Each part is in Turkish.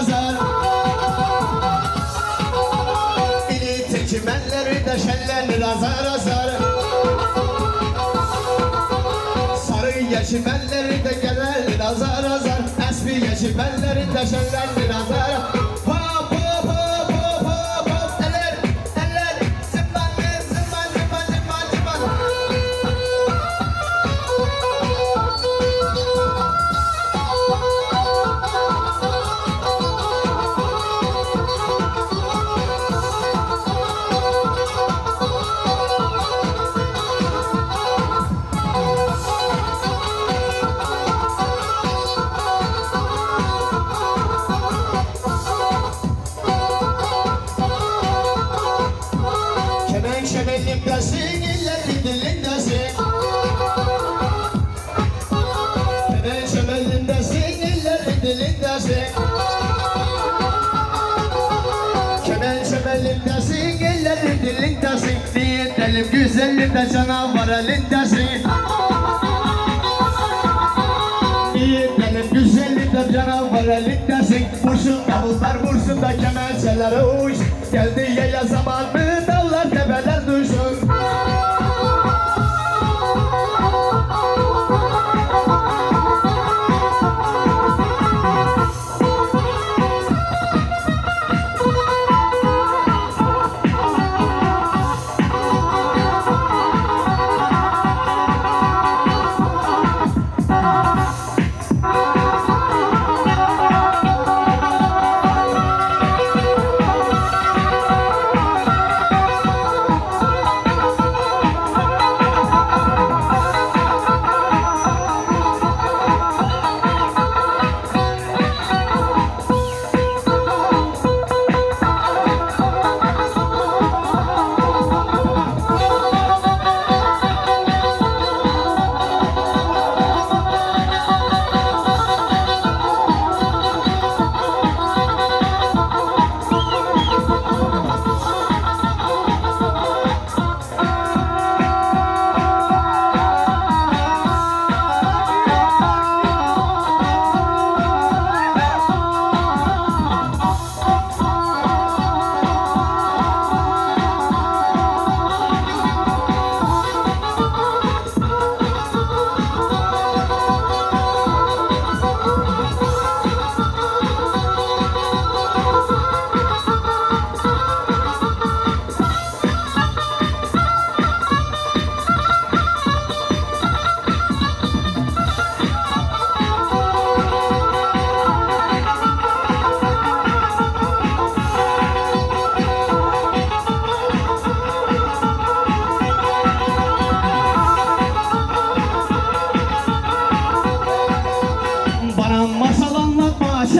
azar İli çekimenleri de şenlenir azar azar Sarı yeşimenleri de gelir azar azar Esmi yeşimenleri de şenlenir azar Şebelindesin, illerin dilindesin. Kemen şebelindesin, illerin dilindesin? Kemen şebelindesin, illerin dilindesin. Diyelim güzelliğinde canavar elindesin. Diyelim güzelliğinde canavar elindesin. Vursun davullar vursun da kemençelere uç Geldi yaya zaman mı balade, je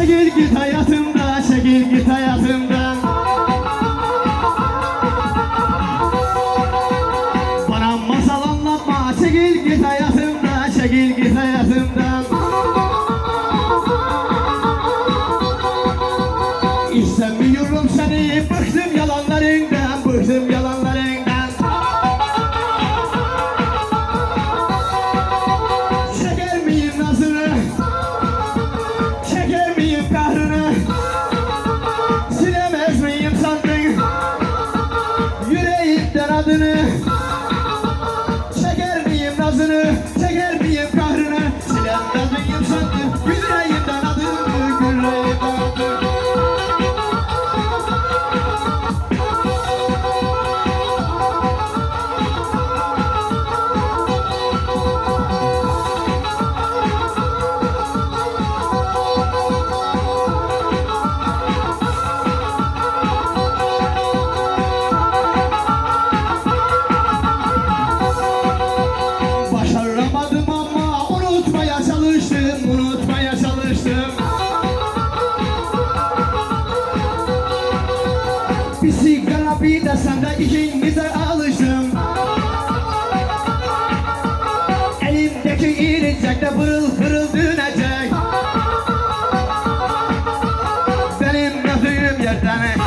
çekil git hayatımda çekil git hayatımdan Bana masal anlatma çekil git hayatımda çekil git Amen. Bir sigara bir de sende ikinize alıştım. Elimdeki iyilecek de pırıl pırıl dönecek. Benim öptüğüm yerden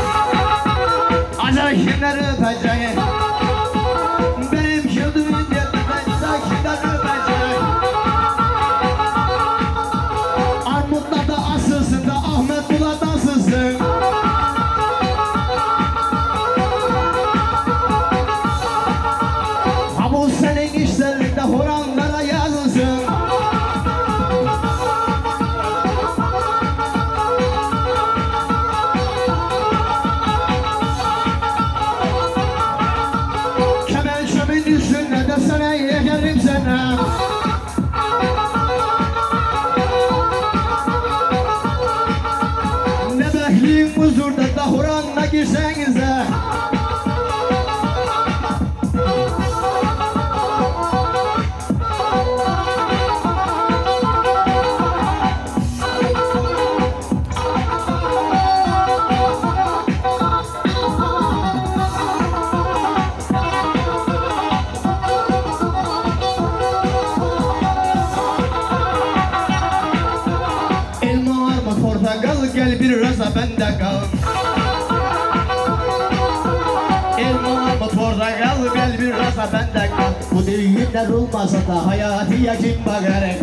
girsenize Elma armut portakal gel bir raza bende kal düğünler olmasa da hayatıya kim bakar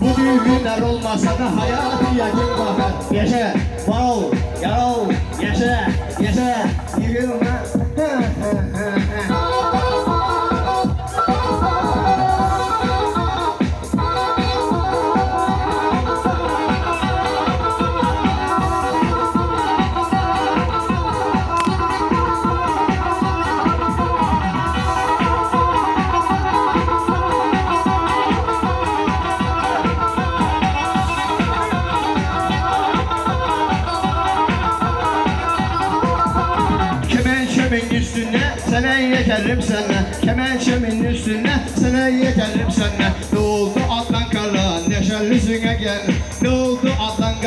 Bu düğünler olmasa da hayatıya kim bakar Yaşa, wow, yarol, yaşa, yaşa. Yürüme Kemençemin sana yeterim sana Kemençemin üstüne. Sana yeterim sana. Ne oldu atlan kara neşerlisine gel. Ne oldu atlan